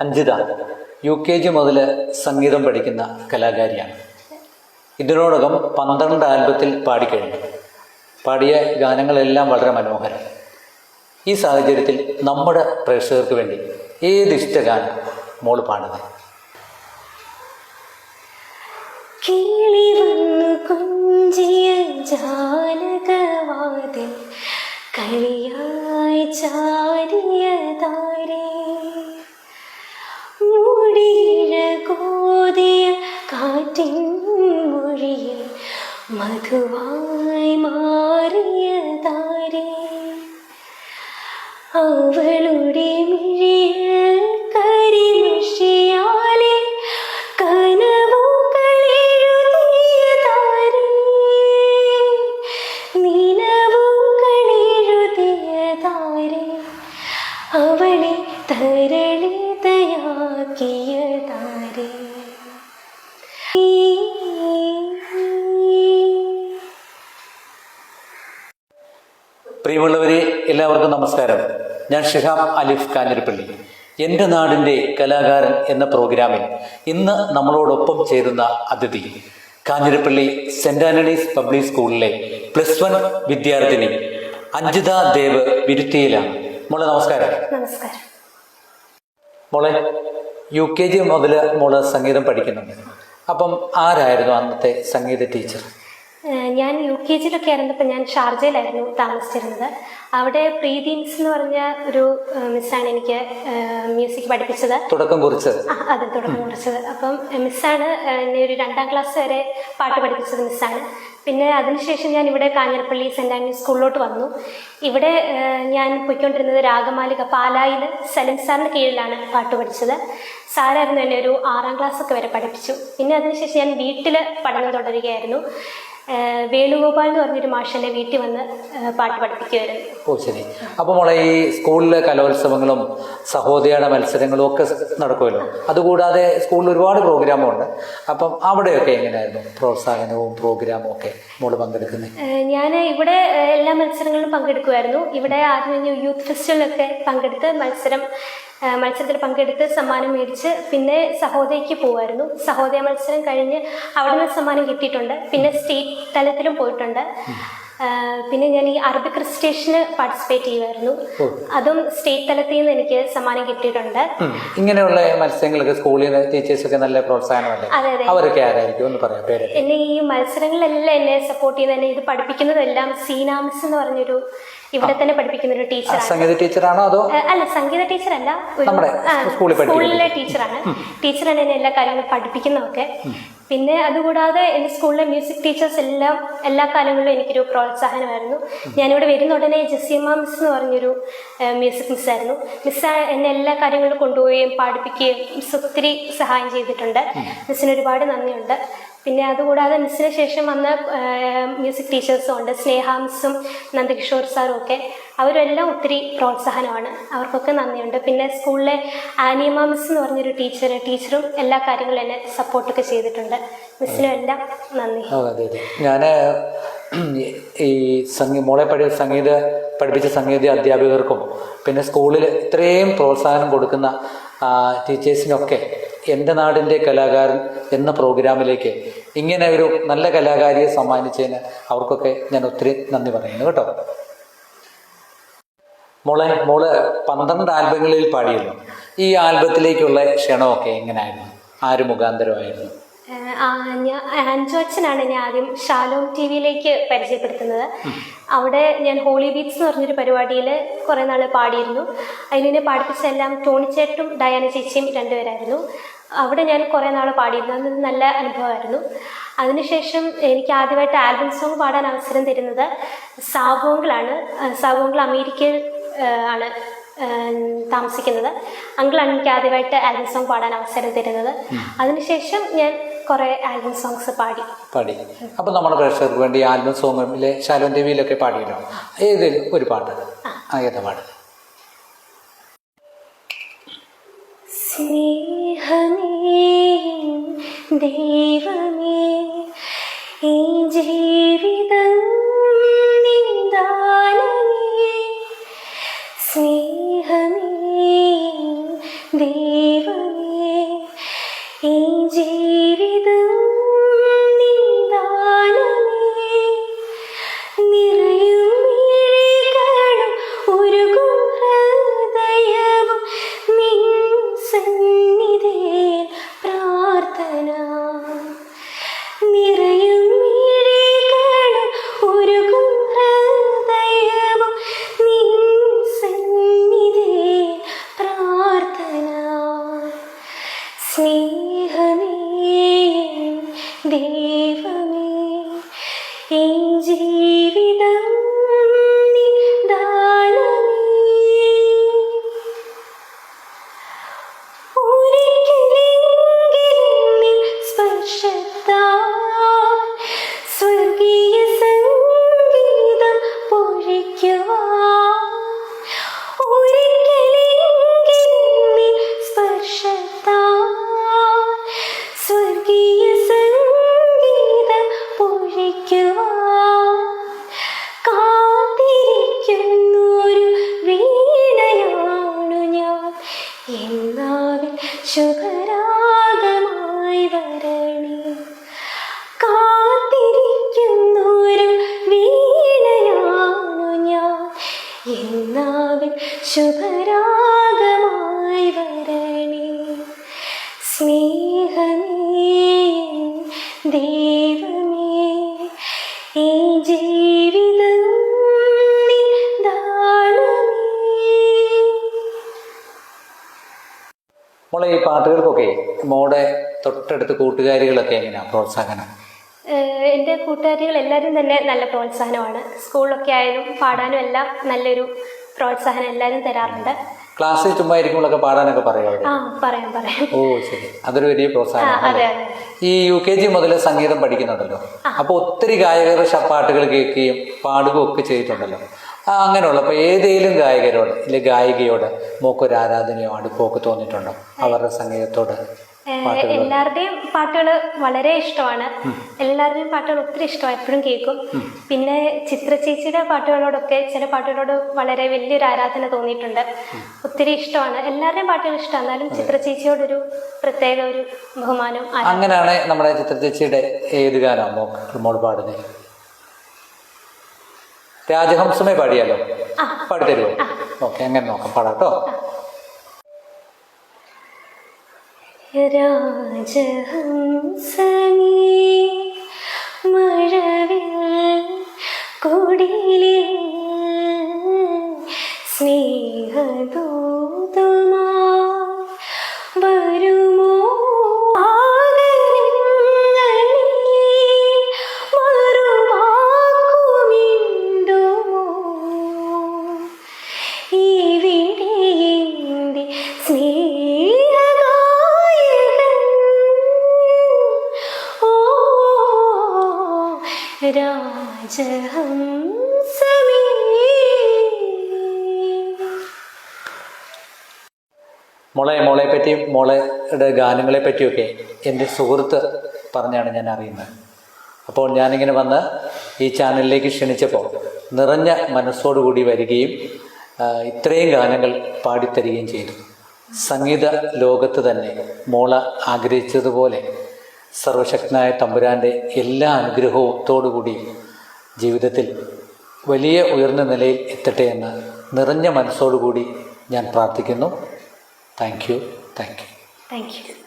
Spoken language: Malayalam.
അഞ്ജിത യു കെ ജി മുതൽ സംഗീതം പഠിക്കുന്ന കലാകാരിയാണ്. ഇതിനോടകം പന്ത്രണ്ട് ആൽബത്തിൽ പാടിക്കഴിഞ്ഞു. പാടിയ ഗാനങ്ങളെല്ലാം വളരെ മനോഹരം. ഈ സാഹചര്യത്തിൽ നമ്മുടെ പ്രേക്ഷകർക്ക് വേണ്ടി ഏത് ഇഷ്ടഗാനം മോൾ പാടുന്നത്? കിളി വന്നു കുഞ്ചിയ ജാലകവാതിൽ കോതിയ കാറ്റിൻ മൊഴിയിൽ മധുവായി മാറിയ താരേ. അവളുടെ മിഴിയിൽ പ്രിയമുള്ളവരെ എല്ലാവർക്കും നമസ്കാരം. ഞാൻ ഷിഹാബ് അലിഫ് കാഞ്ഞിരപ്പള്ളി. എന്റെ നാടിന്റെ കലാകാരൻ എന്ന പ്രോഗ്രാമിൽ ഇന്ന് നമ്മളോടൊപ്പം ചേരുന്ന അതിഥി കാഞ്ഞിരപ്പള്ളി സെന്റ് ആന്റണീസ് പബ്ലിക് സ്കൂളിലെ പ്ലസ് വൺ വിദ്യാർത്ഥിനി അഞ്ജിത ദേവ് വിരുത്തിയിലാണ്. മോളെ നമസ്കാരം. നമസ്കാരം. മോളെ യു കെ ജി മുതൽ മോൾ സംഗീതം പഠിക്കുന്നുണ്ട്. അപ്പം ആരായിരുന്നു അന്നത്തെ സംഗീത ടീച്ചർ? ഞാൻ യു കെ ജിയിലൊക്കെ ആയിരുന്നപ്പോൾ ഞാൻ ഷാർജയിലായിരുന്നു താമസിച്ചിരുന്നത്. അവിടെ പ്രീതി മിസ് എന്ന് പറഞ്ഞ ഒരു മിസ്സാണ് എനിക്ക് മ്യൂസിക് പഠിപ്പിച്ചത്. തുടക്കം കുറിച്ചത്. അതെ തുടക്കം കുറിച്ചത്. അപ്പം മിസ്സാണ് എന്നെ ഒരു രണ്ടാം ക്ലാസ് വരെ പാട്ട് പഠിപ്പിച്ചത് മിസ്സാണ്. പിന്നെ അതിനുശേഷം ഞാൻ ഇവിടെ കാഞ്ഞിരപ്പള്ളി സെന്റ് ആൻഡ്രൂസ് സ്കൂളിലോട്ട് വന്നു. ഇവിടെ ഞാൻ പോയിക്കൊണ്ടിരുന്നത് രാഗമാലിക പാലായിൽ സലിം സാറിന്റെ കീഴിലാണ് പാട്ട് പഠിച്ചത്. സാറായിരുന്നു എന്നെ ഒരു ആറാം ക്ലാസ് ഒക്കെ വരെ പഠിപ്പിച്ചു. പിന്നെ അതിനുശേഷം ഞാൻ വീട്ടിൽ പഠനം തുടരുകയായിരുന്നു. വേണുഗോപാൽ എന്ന് പറഞ്ഞൊരു മാഷന്റെ വീട്ടിൽ വന്ന് പാട്ട് പഠിപ്പിക്കുമായിരുന്നു ഓ ശരി. അപ്പോൾ മോളെ ഈ സ്കൂളിലെ കലോത്സവങ്ങളും സഹോദരിയുടെ മത്സരങ്ങളും ഒക്കെ നടക്കുമല്ലോ. അതുകൂടാതെ സ്കൂളിൽ ഒരുപാട് പ്രോഗ്രാമും ഉണ്ട് അപ്പം അവിടെയൊക്കെ എങ്ങനെയായിരുന്നു പ്രോത്സാഹനവും പ്രോഗ്രാമും ഒക്കെ മോൾ പങ്കെടുക്കുന്നത്? ഞാൻ ഇവിടെ എല്ലാ മത്സരങ്ങളിലും പങ്കെടുക്കുമായിരുന്നു ഇവിടെ ആദ്യം യൂത്ത് ഫെസ്റ്റിവലൊക്കെ പങ്കെടുത്ത് മത്സരം മത്സരത്തിൽ പങ്കെടുത്ത് സമ്മാനം മേടിച്ച് പിന്നെ സഹോദയക്ക് പോവായിരുന്നു. സഹോദയ മത്സരം കഴിഞ്ഞ് അവിടെ നിന്ന് സമ്മാനം കിട്ടിയിട്ടുണ്ട്. പിന്നെ സ്റ്റേറ്റ് തലത്തിലും പോയിട്ടുണ്ട്. പിന്നെ ഞാൻ ഈ അറബി ക്രിസ്റ്റേഷന് പാർട്ടിസിപ്പേറ്റ് ചെയ്യുമായിരുന്നു. അതും സ്റ്റേറ്റ് തലത്തിൽ നിന്ന് എനിക്ക് സമ്മാനം കിട്ടിയിട്ടുണ്ട്. ഇങ്ങനെയുള്ള മത്സരങ്ങളൊക്കെ സ്കൂളിൽ നിന്ന് ടീച്ചേഴ്സൊക്കെ നല്ല പ്രോത്സാഹനമല്ലേ? അവരൊക്കെ ആരായിരിക്കും എന്ന് പറയാം പേര് എന്നെ ഈ മത്സരങ്ങളെല്ലാം എന്നെ സപ്പോർട്ട് ചെയ്ത് എന്നെ ഇത് പഠിപ്പിക്കുന്നതെല്ലാം സീനാമിസ് എന്ന് പറഞ്ഞൊരു ഇവിടെ തന്നെ പഠിപ്പിക്കുന്ന ഒരു ടീച്ചർ സംഗീത ടീച്ചറാണോ അതോ? അല്ല സംഗീത ടീച്ചർ അല്ല സ്കൂളിലെ ടീച്ചറാണ് ടീച്ചറാണ് എന്നെ എല്ലാ കാര്യങ്ങളും പഠിപ്പിക്കുന്നതൊക്കെ. പിന്നെ അതുകൂടാതെ എന്റെ സ്കൂളിലെ മ്യൂസിക് ടീച്ചേഴ്സ് എല്ലാം എല്ലാ കാലങ്ങളിലും എനിക്കൊരു പ്രോത്സാഹനമായിരുന്നു. ഞാനിവിടെ വരുന്ന ഉടനെ ജസീമ മിസ് എന്ന് പറഞ്ഞൊരു മ്യൂസിക് മിസ്സായിരുന്നു മിസ് എന്നെ എല്ലാ കാര്യങ്ങളും കൊണ്ടുപോവുകയും പാടിപ്പിക്കുകയും മിസ് ഒത്തിരി സഹായം ചെയ്തിട്ടുണ്ട്. മിസ്സിന് ഒരുപാട് നന്ദിയുണ്ട്. പിന്നെ അതുകൂടാതെ മിസ്സിന് ശേഷം വന്ന മ്യൂസിക് ടീച്ചേഴ്സും ഉണ്ട്. സ്നേഹാംസും നന്ദകിഷോർ സാറും ഒക്കെ. അവരെല്ലാം ഒത്തിരി പ്രോത്സാഹനമാണ്. അവർക്കൊക്കെ നന്ദിയുണ്ട്. പിന്നെ സ്കൂളിലെ ആനിയമ്മ മിസ് എന്ന് പറഞ്ഞൊരു ടീച്ചർ ടീച്ചറും എല്ലാ കാര്യങ്ങളും എന്നെ സപ്പോർട്ടൊക്കെ ചെയ്തിട്ടുണ്ട്. മിസ്സിനും എല്ലാം നന്ദി. ഞാൻ ഈ സംഗീ മോളെ പഠി സംഗീത പഠിപ്പിച്ച സംഗീത അധ്യാപകർക്കും പിന്നെ സ്കൂളിൽ ഇത്രയും പ്രോത്സാഹനം കൊടുക്കുന്ന ടീച്ചേഴ്സിനൊക്കെ എന്റെ നാടിന്റെ കലാകാരൻ എന്ന പ്രോഗ്രാമിലേക്ക് ഇങ്ങനെ ഒരു നല്ല കലാകാരിയെ സമ്മാനിച്ചതിന് അവർക്കൊക്കെ ഞാൻ ഒത്തിരി നന്ദി പറയുന്നു കേട്ടോ. മോളെ മോൾ പന്ത്രണ്ട് ആൽബങ്ങളിൽ പാടിയിരുന്നു ഈ ആൽബത്തിലേക്കുള്ള ക്ഷണമൊക്കെ എങ്ങനെയായിരുന്നു ആര് മുഖാന്തരമായിരുന്നു? ഞാൻ അച്ഛനാണ് ഞാൻ ആദ്യം ഷാലോം ടി വിയിലേക്ക് പരിചയപ്പെടുത്തുന്നത് അവിടെ ഞാൻ ഹോളി ബീറ്റ്സ് എന്ന് പറഞ്ഞൊരു പരിപാടിയിൽ കുറേ നാൾ പാടിയിരുന്നു. അതിനെ പാടിപ്പിച്ചെല്ലാം ടോണിച്ചേട്ടും ഡയാന ചേച്ചിയും രണ്ടുപേരായിരുന്നു. അവിടെ ഞാൻ കുറേ നാൾ പാടിയിരുന്നു. അത് നല്ല അനുഭവമായിരുന്നു. അതിനുശേഷം എനിക്ക് ആദ്യമായിട്ട് ആൽബം സോങ് പാടാൻ അവസരം തരുന്നത് സാബോങ്കിളാണ് സാബോങ്കിൾ അമേരിക്കയിൽ ആണ് താമസിക്കുന്നത്. അങ്കിളാണ് എനിക്ക് ആദ്യമായിട്ട് ആൽബം സോങ് പാടാൻ അവസരം തരുന്നത്. അതിനുശേഷം ഞാൻ കുറേ ആൽബം സോങ്സ് പാടി. പാടി. അപ്പോൾ നമ്മുടെ പ്രേക്ഷകർക്ക് വേണ്ടി ആൽബം സോങ്ങിലെ ശാലോൻ ദേവിയിലൊക്കെ പാടിയല്ലോ ഏത് ഒരു പാട്ട്? ആ ഏതാ പാട്ട്? സ്നേഹമേ ദൈവമേ ഈ ജീവിതം ദൈവമേ ഈ ജീവിതം മോളെ ഈ പാട്ടുകൾക്കൊക്കെ മോടെ തൊട്ടടുത്ത് കൂട്ടുകാരികളൊക്കെ എങ്ങനെയാണ് പ്രോത്സാഹനം? എന്റെ കൂട്ടുകാരികൾ എല്ലാവരും തന്നെ നല്ല പ്രോത്സാഹനമാണ്. സ്കൂളിലൊക്കെ ആയാലും പാടാനും എല്ലാം നല്ലൊരു പ്രോത്സാഹനം എല്ലാവരും തരാറുണ്ട്. ക്ലാസ്സിൽ ചുമ്മാ ഇരിക്കുമ്പോഴൊക്കെ പാടാനൊക്കെ പറയുമോ ആ പറയാം പറയാം. ഓ ശരി. അതൊരു വലിയ പ്രോത്സാഹനം ഈ യു കെ ജി മുതൽ സംഗീതം പഠിക്കുന്നുണ്ടല്ലോ. അപ്പോൾ ഒത്തിരി ഗായകർ പാട്ടുകൾ കേൾക്കുകയും പാടുകയും ഒക്കെ ചെയ്തിട്ടുണ്ടല്ലോ. അങ്ങനെയുള്ള. അപ്പോൾ ഏതെങ്കിലും ഗായകരോട് ഇല്ലെ ഗായികയോട് മോക്കൊരു ആരാധനയോ അടുപ്പമൊക്കെ തോന്നിയിട്ടുണ്ടോ? അവരുടെ സംഗീതത്തോട്. എല്ലാവരുടെയും പാട്ടുകൾ വളരെ ഇഷ്ടമാണ്. എല്ലാവരുടെയും പാട്ടുകൾ ഒത്തിരി ഇഷ്ടമാണ്. എപ്പോഴും കേൾക്കും. പിന്നെ ചിത്ര ചേച്ചിയുടെ പാട്ടുകളോടൊക്കെ ചില പാട്ടുകളോട് വളരെ വലിയൊരു ആരാധന തോന്നിയിട്ടുണ്ട്. ഒത്തിരി ഇഷ്ടമാണ്. എല്ലാവരുടെയും പാട്ടുകൾ ഇഷ്ടമാണ്. എന്നാലും ചിത്ര ചേച്ചിയോടൊരു പ്രത്യേക ഒരു ബഹുമാനം അങ്ങനെയാണ് നമ്മുടെ ചിത്ര ചേച്ചിയുടെ ഏത് ഗാനമാണ് മോൾ മോൾ പാടുന്നത് രാജഹംസമേ പാടിയാലോ? പാടിത്തരുമോ ഓക്കെ അങ്ങനെ നോക്കാം. പാടാം കേട്ടോ രാജഹംസമേ മഴവിൽ കുടിലിൽ സ്നേഹദൂതുമാ മോളെ മോളെ പറ്റിയും മോളയുടെ ഗാനങ്ങളെ പറ്റിയൊക്കെ എന്റെ സുഹൃത്ത് പറഞ്ഞാണ് ഞാൻ അറിയുന്നത്. അപ്പോൾ ഞാനിങ്ങനെ വന്ന് ഈ ചാനലിലേക്ക് ക്ഷണിച്ചപ്പോൾ നിറഞ്ഞ മനസ്സോടുകൂടി വരികയും ഇത്രയും ഗാനങ്ങൾ പാടിത്തരികയും ചെയ്തു. സംഗീത ലോകത്ത് തന്നെ മോള ആഗ്രഹിച്ചതുപോലെ സർവശക്തനായ തമ്പുരാന്റെ എല്ലാ അനുഗ്രഹത്തോടുകൂടി ജീവിതത്തിൽ വലിയ ഉയർന്ന നിലയിൽ എത്തട്ടെ എന്ന് നിറഞ്ഞ മനസ്സോടുകൂടി ഞാൻ പ്രാർത്ഥിക്കുന്നു. Thank you thank you thank you